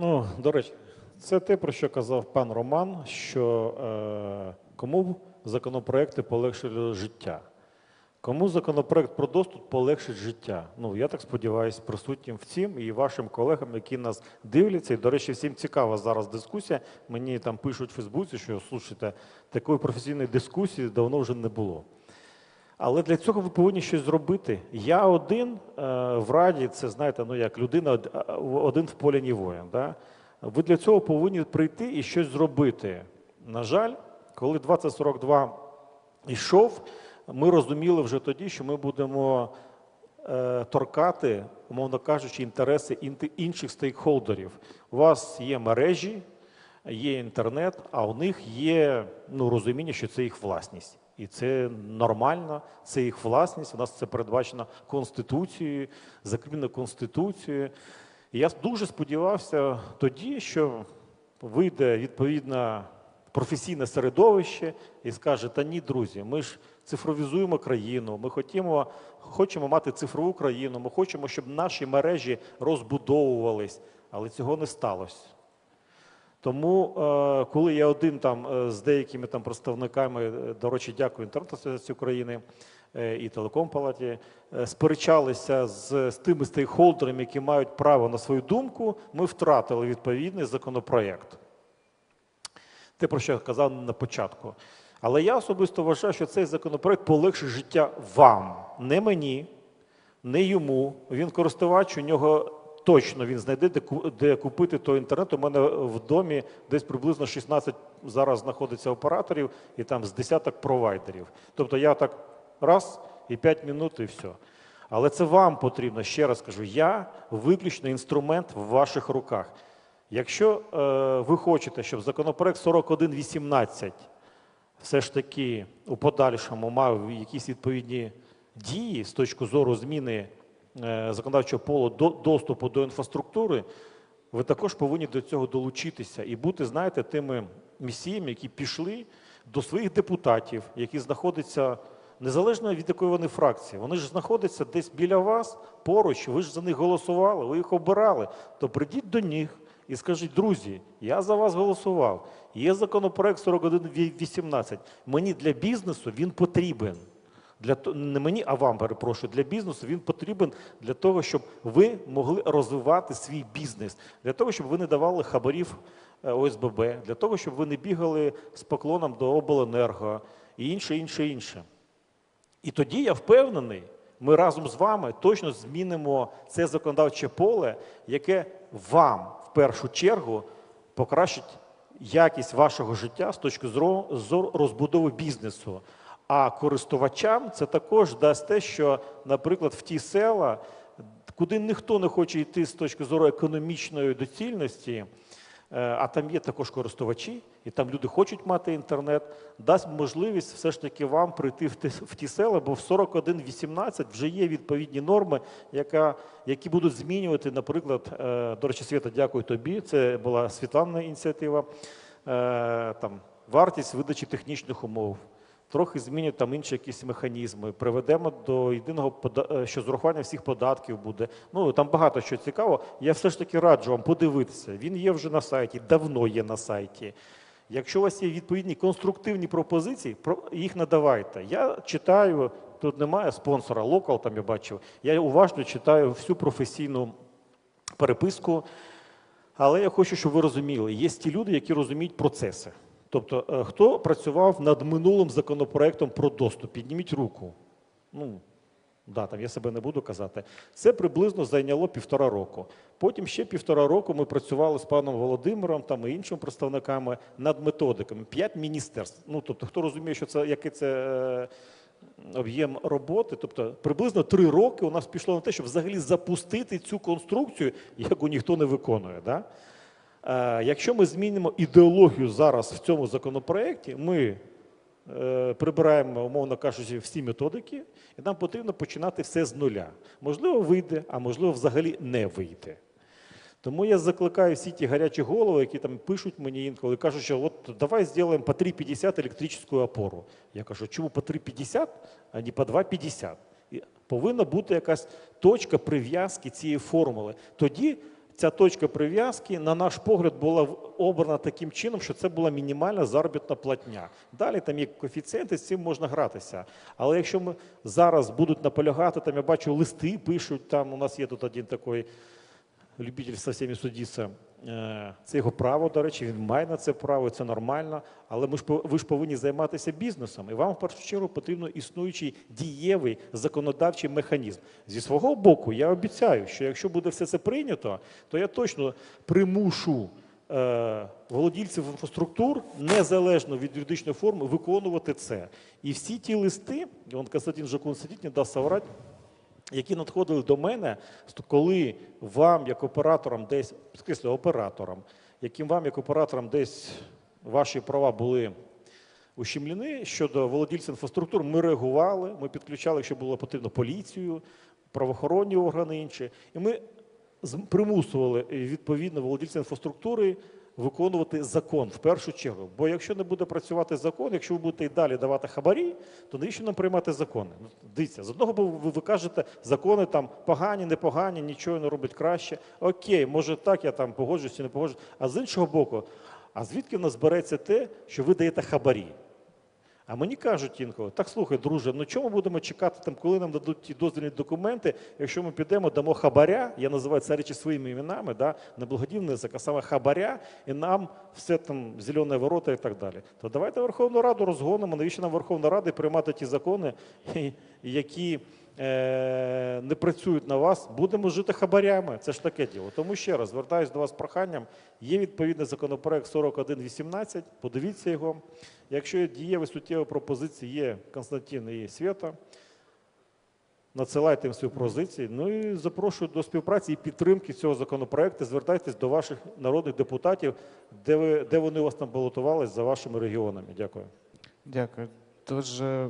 Ну, до речі, це те, про що казав пан Роман, що е, кому законопроекти полегшили життя. Кому законопроект про доступ полегшить життя? Ну, я так сподіваюся, присутнім в цім і вашим колегам, які нас дивляться. І, до речі, всім цікава зараз дискусія. Мені там пишуть в Фейсбуці, що слушайте, такої професійної дискусії давно вже не було. Але для цього ви повинні щось зробити. Я один е, в раді, це знаєте, ну як людина один в полі ні воїн. Да? Ви для цього повинні прийти і щось зробити. На жаль, коли 2042 йшов, ми розуміли вже тоді, що ми будемо е, торкати, умовно кажучи, інтереси інших стейкхолдерів. У вас є мережі, є інтернет, а у них є ну, розуміння, що це їх власність. І це нормально, це їх власність. У нас це передбачено Конституцією, закріплено Конституцією. І я дуже сподівався тоді, що вийде відповідно професійне середовище і скаже: та ні, друзі, ми ж цифровізуємо країну, ми хотімо, хочемо мати цифрову країну, ми хочемо, щоб наші мережі розбудовувались, але цього не сталося. Тому, е, коли я один там е, з деякими там представниками, е, до речі, дякую інтернет України і телекомпалаті, сперечалися з, з тими стейкхолдерами, які мають право на свою думку, ми втратили відповідний законопроєкт. Те, про що я казав на початку. Але я особисто вважаю, що цей законопроект полегшить життя вам, не мені, не йому. Він користувач, у нього точно він знайде, де, купити той інтернет. У мене в домі десь приблизно 16 зараз знаходиться операторів і там з десяток провайдерів. Тобто я так раз і 5 минут і все. Але це вам потрібно, ще раз кажу, я виключно інструмент в ваших руках. Якщо е, ви хочете, щоб законопроект 4118 все ж таки у подальшому мав якісь відповідні дії з точки зору зміни законодавчого полу до доступу до інфраструктури, ви також повинні до цього долучитися і бути, знаєте, тими місіями, які пішли до своїх депутатів, які знаходяться незалежно від якої вони фракції. Вони ж знаходяться десь біля вас поруч, ви ж за них голосували, ви їх обирали. То прийдіть до них і скажіть, друзі, я за вас голосував. Є законопроект 4118. Мені для бізнесу він потрібен. Для не мені, а вам перепрошую, для бізнесу він потрібен для того, щоб ви могли розвивати свій бізнес, для того, щоб ви не давали хабарів е, ОСББ, для того, щоб ви не бігали з поклоном до обленерго і інше, інше, інше. І тоді я впевнений, ми разом з вами точно змінимо це законодавче поле, яке вам в першу чергу покращить якість вашого життя з точки зору зору розбудови бізнесу. А користувачам це також дасть те, що, наприклад, в ті села, куди ніхто не хоче йти з точки зору економічної доцільності, Е, а там є також користувачі, і там люди хочуть мати інтернет, дасть можливість все ж таки вам прийти в ті, в ті села, бо в 41.18 вже є відповідні норми, яка, які будуть змінювати, наприклад, е, до речі, Свята, дякую тобі. Це була Світлана ініціатива. е, Там вартість видачі технічних умов. Трохи змінять там інші якісь механізми, приведемо до єдиного е, що з урахуванням всіх податків буде. Ну там багато що цікаво. Я все ж таки раджу вам подивитися. Він є вже на сайті, давно є на сайті. Якщо у вас є відповідні конструктивні пропозиції, їх надавайте. Я читаю, тут немає спонсора, локал там я бачив. Я уважно читаю всю професійну переписку. Але я хочу, щоб ви розуміли, є ті люди, які розуміють процеси. Тобто, е, хто працював над минулим законопроектом про доступ, підніміть руку. Ну, да, там я себе не буду казати. Це приблизно зайняло півтора року. Потім ще півтора року ми працювали з паном Володимиром там, і іншими представниками над методиками. П'ять міністерств. Ну, тобто, хто розуміє, що це який це е, об'єм роботи, тобто приблизно три роки у нас пішло на те, щоб взагалі запустити цю конструкцію, яку ніхто не виконує. Да? Е, Якщо ми змінимо ідеологію зараз в цьому законопроекті, ми е, прибираємо, умовно кажучи, всі методики, і нам потрібно починати все з нуля. Можливо, вийде, а можливо, взагалі не вийде. Тому я закликаю всі ті гарячі голови, які там пишуть мені інколи, кажуть, що от давай зробимо по 3,50 електричну опору. Я кажу, чому по 3,50, а не по 2,50? Повинна бути якась точка прив'язки цієї формули. Тоді ця точка прив'язки, на наш погляд, була обрана таким чином, що це була мінімальна заробітна платня. Далі там є коефіцієнти, з цим можна гратися. Але якщо ми зараз будуть наполягати, там я бачу листи пишуть, там у нас є тут один такий любитель со всіми судитися. Е, Це його право, до речі, він має на це право, це нормально. Але ми ж ви ж повинні займатися бізнесом, і вам в першу чергу потрібно існуючий дієвий законодавчий механізм. Зі свого боку, я обіцяю, що якщо буде все це прийнято, то я точно примушу е, володільців інфраструктур незалежно від юридичної форми виконувати це. І всі ті листи, і он Константин Жакун сидить, не дасть соврати, які надходили до мене, коли вам, як операторам, десь підкреслю, операторам, яким вам, як операторам, десь ваші права були ущемлені щодо володільців інфраструктур, ми реагували, ми підключали, якщо було потрібно, поліцію, правоохоронні органи інші, і ми примусували відповідно володільців інфраструктури виконувати закон в першу чергу. Бо якщо не буде працювати закон, якщо ви будете і далі давати хабарі, то навіщо нам приймати закони? Ну, Дивіться, з одного боку, ви, ви кажете, закони там погані, непогані, нічого не роблять краще. Окей, може так, я там погоджуюсь чи не погоджуюсь. А з іншого боку, а звідки в нас береться те, що ви даєте хабарі? А мені кажуть інколи, так слухай, друже, ну чому будемо чекати, там, коли нам дадуть ті дозвільні документи, якщо ми підемо, дамо хабаря, я називаю це речі своїми іменами, да, не благодійний язик, а саме хабаря, і нам все там зелені ворота і так далі. То давайте Верховну Раду розгонимо, навіщо нам Верховна Рада приймати ті закони, які не працюють на вас, будемо жити хабарями. Це ж таке діло. Тому ще раз звертаюся до вас з проханням. Є відповідний законопроект 4118, подивіться його. Якщо дієві суттєві пропозиції, є Константин і Свята. Надсилайте їм свої пропозиції. Ну і запрошую до співпраці і підтримки цього законопроекту. Звертайтесь до ваших народних депутатів, де, ви, де вони у вас там балотувались за вашими регіонами. Дякую. Дякую. Дуже